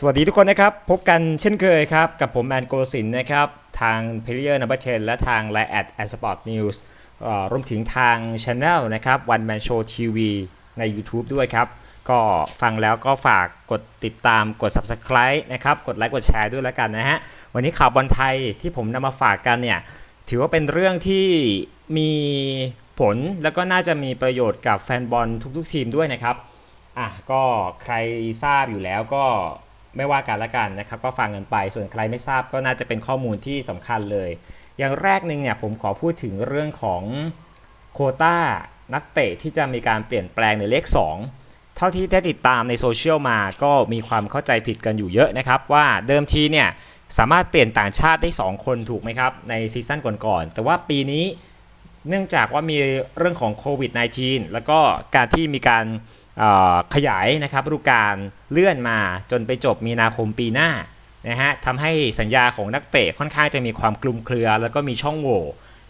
สวัสดีทุกคนนะครับ พบกันเช่นเคยครับ กับผมแมนโกสินนะครับ ทาง p พ l เ e อร์นับเชนและทาง l ลแอดแอสปอร์ตนิวส์รวมถึงทาง Channel นะครับ One Man Show TV ใน YouTube ด้วยครับ ก็ฟังแล้วก็ฝากกดติดตามกด Subscribe นะครับ กดไลค์กดแชร์ด้วยแล้วกันนะฮะ วันนี้ข่าวบอลไทยที่ผมนำมาฝากกันเนี่ย ถือว่าเป็นเรื่องที่มีผลแล้วก็น่าจะมีประโยชน์กับแฟนบอลทุกๆทีมด้วยนะครับอะก็ใครทราบอยู่แล้วก็ ไม่ว่ากันละกันนะครับ ก็ฟังกันไป ส่วนใครไม่ทราบก็น่าจะเป็นข้อมูลที่สำคัญเลย อย่างแรกหนึ่งเนี่ยผมขอพูดถึงเรื่องของโคต้านักเตะที่จะมีการเปลี่ยนแปลงในเลข 2 เท่าที่ได้ติดตามในโซเชียลมาก็มีความเข้าใจผิดกันอยู่เยอะนะครับ ว่าเดิมทีเนี่ยสามารถเปลี่ยนต่างชาติได้ 2 คนถูกไหมครับ ในซีซั่นก่อนๆแต่ว่าปีนี้เนื่องจากว่ามีเรื่องของโควิด -19 แล้วก็การที่มีการ ขยายนะครับฤดูกาลเลื่อนมาจนไปจบมีนาคมปีหน้านะฮะทำให้สัญญาของนักเตะค่อนข้างจะมีความคลุมเครือ แล้วก็มีช่องโหว่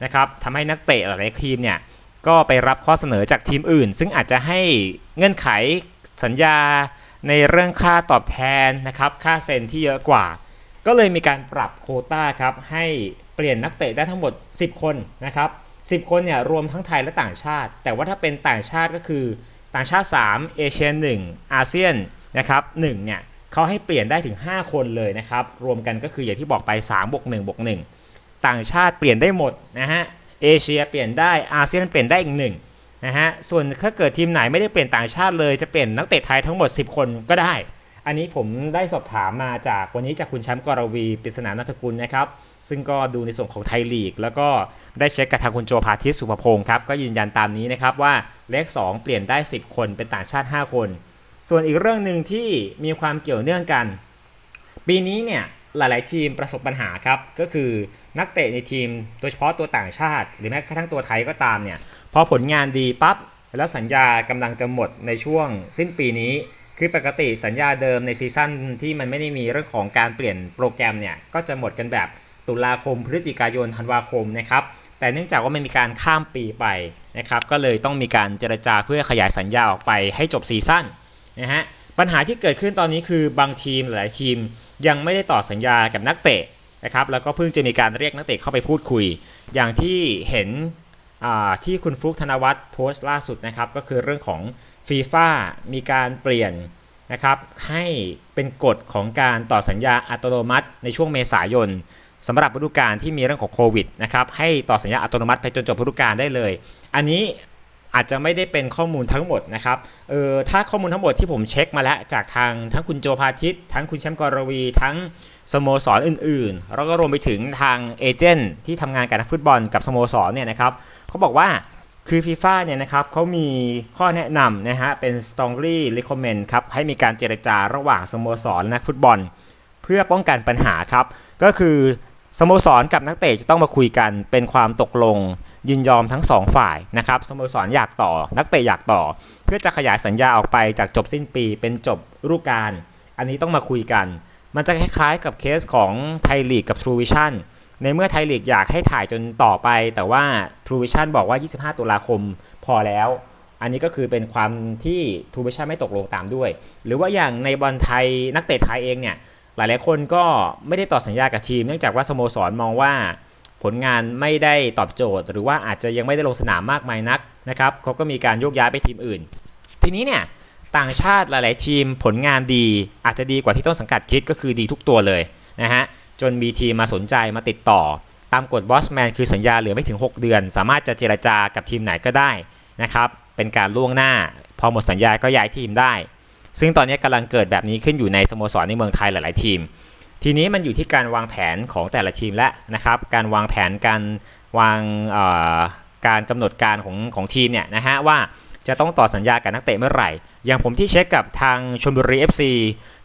นะครับทำให้นักเตะหลายทีมเนี่ยก็ไปรับข้อเสนอจากทีมอื่น ซึ่งอาจจะให้เงื่อนไขสัญญาในเรื่องค่าตอบแทนนะครับค่าเซ็นที่เยอะกว่า ก็เลยมีการปรับโคต้าครับให้เปลี่ยนนักเตะได้ทั้งหมด 10 คนนะครับ10 คนเนี่ยรวมทั้งไทยและต่างชาติ แต่ว่าถ้าเป็นต่างชาติก็คือ ต่างชาติ 3 เอเชีย1อาเซียนนะครับ1เนี่ยเขาให้เปลี่ยนได้ถึง 5 คนเลยนะครับ รวมกันก็คืออย่างที่บอกไป3บวก1บวก1ต่างชาติเปลี่ยนได้หมดนะฮะเอเชียเปลี่ยนได้อาเซียนเปลี่ยนได้อีกหนึ่งนะฮะส่วนถ้าเกิดทีมไหนไม่ได้เปลี่ยนต่างชาติเลยจะเปลี่ยนนักเตะไทยทั้งหมด 10 คนก็ได้ อันนี้ผมได้สอบถามมาจากวันนี้จากคุณแชมป์กรวีปริศนานัทกุลนะครับซึ่งก็ดูในส่วนของไทยลีก แล้วก็ ได้เช็คกับทางคุณโจพาทิตสุภพงศ์ครับก็ยืนยันตามนี้นะครับว่าเลข 2 เปลี่ยนได้ 10 คนเป็นต่างชาติ 5 คน ส่วนอีกเรื่องหนึ่งที่มีความเกี่ยวเนื่องกัน ปีนี้เนี่ยหลาย ๆ ทีมประสบปัญหาครับ ก็คือนักเตะในทีมโดยเฉพาะตัวต่างชาติ หรือแม้กระทั่งตัวไทยก็ตามเนี่ยพอผลงานดีปั๊บแล้วสัญญากำลังจะหมดในช่วงสิ้นปีนี้คือปกติสัญญาเดิมในซีซั่นที่มันไม่ได้มีเรื่องของการเปลี่ยนโปรแกรมเนี่ยก็จะหมดกันแบบตุลาคมพฤศจิกายนธันวาคมนะครับ แต่เนื่องจากว่ามันมีการข้ามปีไปนะครับก็เลยต้องมีการเจรจาเพื่อขยายสัญญาออกไปให้จบซีซั่นนะฮะปัญหาที่เกิดขึ้นตอนนี้คือบางทีมหลายทีมยังไม่ได้ต่อสัญญากับนักเตะนะครับแล้วก็เพิ่งจะมีการเรียกนักเตะเข้าไปพูดคุย อย่างที่เห็นที่คุณฟลุกธนวัฒน์โพสต์ล่าสุดนะครับก็คือเรื่องของฟีฟ่ามีการเปลี่ยนนะครับให้เป็นกฎของการต่อสัญญาอัตโนมัติในช่วงเมษายน สำหรับฤดูกาลที่มีเรื่องของโควิดนะครับให้ต่อสัญญาอัตโนมัติไปจนจบฤดูกาลได้เลย อันนี้อาจจะไม่ได้เป็นข้อมูลทั้งหมดนะครับเออถ้าข้อมูลทั้งหมดที่ผมเช็คมาแล้วจากทางทั้งคุณโจพาทิตทั้งคุณแชมป์กรวี ทั้งสโมสรอื่นๆ แล้วก็รวมไปถึงทางเอเจนต์ที่ทำงานกับนักฟุตบอลกับสโมสรเนี่ยนะครับเขาบอกว่าคือฟีฟ่าเนี่ยนะครับเขามีข้อแนะนำนะฮะเป็น strongly recommend ครับให้มีการเจรจาระหว่างสโมสรและนักฟุตบอล เพื่อป้องกันปัญหาครับ ก็คือ สโมสรกับนักเตะจะต้องมาคุยกันเป็นความตกลงยินยอมทั้งสองฝ่ายนะครับสโมสรอยากต่อ นักเตะอยากต่อ เพื่อจะขยายสัญญาออกไปจากจบสิ้นปีเป็นจบฤดูกาลอันนี้ต้องมาคุยกัน มันจะคล้ายๆกับเคสของไทยลีกกับ True Vision ในเมื่อไทยลีกอยากให้ถ่ายจนต่อไป แต่ว่า True Vision บอกว่า 25 ตุลาคมพอแล้ว อันนี้ก็คือเป็นความที่ True Vision ไม่ตกลงตามด้วย หรือว่าอย่างในบอลไทยนักเตะไทยเองเนี่ย หลายๆคนก็ไม่ได้ต่อสัญญากับทีม เนื่องจากว่าสโมสรมองว่าผลงานไม่ได้ตอบโจทย์ หรือว่าอาจจะยังไม่ได้ลงสนามมากมายนักนะครับเขาก็มีการโยกย้ายไปทีมอื่น ทีนี้เนี่ยต่างชาติหลาย ๆ ทีมผลงานดี อาจจะดีกว่าที่ต้นสังกัดคิดก็คือดีทุกตัวเลยนะฮะจนมีทีมมาสนใจมาติดต่อ ตามกฎบอสแมนคือสัญญาเหลือไม่ถึง 6 เดือน สามารถจะเจรจากับทีมไหนก็ได้นะครับเป็นการล่วงหน้า พอหมดสัญญาก็ย้ายทีมได้ ซึ่งตอนนี้กำลังเกิดแบบนี้ขึ้นอยู่ในสโมสรในเมืองไทยหลาย ๆ ทีม ทีนี้มันอยู่ที่การวางแผนของแต่ละทีมและนะครับ การวางแผนการวางการกำหนดการของของทีมเนี่ยนะฮะว่าจะต้องต่อสัญญากับนักเตะเมื่อไหร่ อย่างผมที่เช็คกับทางชลบุรี FC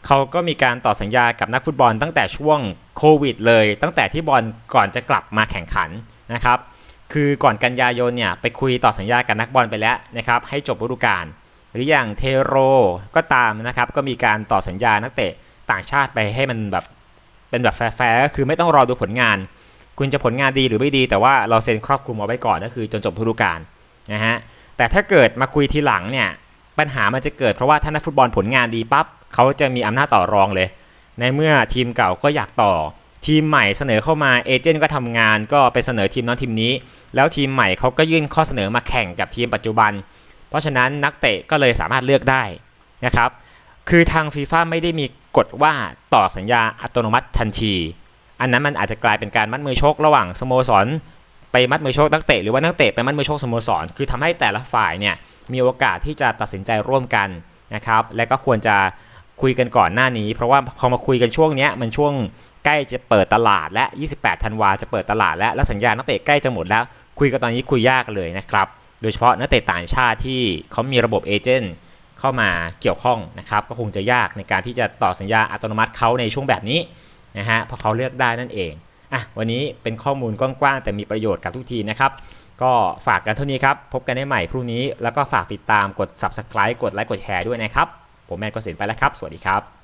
เขาก็มีการต่อสัญญากับนักฟุตบอลตั้งแต่ช่วงโควิดเลย ตั้งแต่ที่บอลก่อนจะกลับมาแข่งขันนะครับ คือก่อนกันยายนเนี่ยไปคุยต่อสัญญากับนักบอลไปแล้วนะครับให้จบฤดูกาล หรืออย่างเทโรก็ตามนะครับ ก็มีการต่อสัญญานักเตะต่างชาติไปให้มันแบบเป็นแบบแฟร์ๆก็คือไม่ต้องรอดูผลงาน คุณจะผลงานดีหรือไม่ดี แต่ว่าเราเซ็นครอบคลุมเอาไว้ก่อนก็คือจนจบฤดูกาลนะฮะแต่ถ้าเกิดมาคุยทีหลังเนี่ยปัญหามันจะเกิดเพราะว่าถ้านักฟุตบอลผลงานดีปั๊บเขาจะมีอำนาจต่อรองเลย ในเมื่อทีมเก่าก็อยากต่อ ทีมใหม่เสนอเข้ามาเอเจนต์ก็ทำงานก็ไปเสนอทีมนั้นทีมนี้ แล้วทีมใหม่เขาก็ยื่นข้อเสนอมาแข่งกับทีมปัจจุบัน เพราะฉะนั้นนักเตะก็เลยสามารถเลือกได้นะครับ คือทางฟีฟ่าไม่ได้มีกฎว่าต่อสัญญาอัตโนมัติทันที อันนั้นมันอาจจะกลายเป็นการมัดมือชกระหว่างสโมสร ไปมัดมือชกนักเตะหรือว่านักเตะไปมัดมือชกสโมสร คือทำให้แต่ละฝ่ายเนี่ยมีโอกาสที่จะตัดสินใจร่วมกันนะครับ และก็ควรจะคุยกันก่อนหน้านี้ เพราะว่าพอมาคุยกันช่วงนี้มันช่วงใกล้จะเปิดตลาดและ 28 ธันวาจะเปิดตลาดและและสัญญานักเตะใกล้จะหมดแล้ว คุยกันตอนนี้คุยยากเลยนะครับ โดยเฉพาะนักเตะต่างชาติที่เขามีระบบเอเจนต์เข้ามาเกี่ยวข้องนะครับก็คงจะยากในการที่จะต่อสัญญาอัตโนมัติเขาในช่วงแบบนี้นะฮะเพราะเขาเลือกได้นั่นเองอะวันนี้เป็นข้อมูลกว้างๆแต่มีประโยชน์กับทุกทีนะครับ ก็ฝากกันเท่านี้ครับ พบกันได้ใหม่พรุ่งนี้ แล้วก็ฝากติดตามกด subscribe กดไลค์กดแชร์ด้วยนะครับ ผมแมนกสินไปแล้วครับ สวัสดีครับ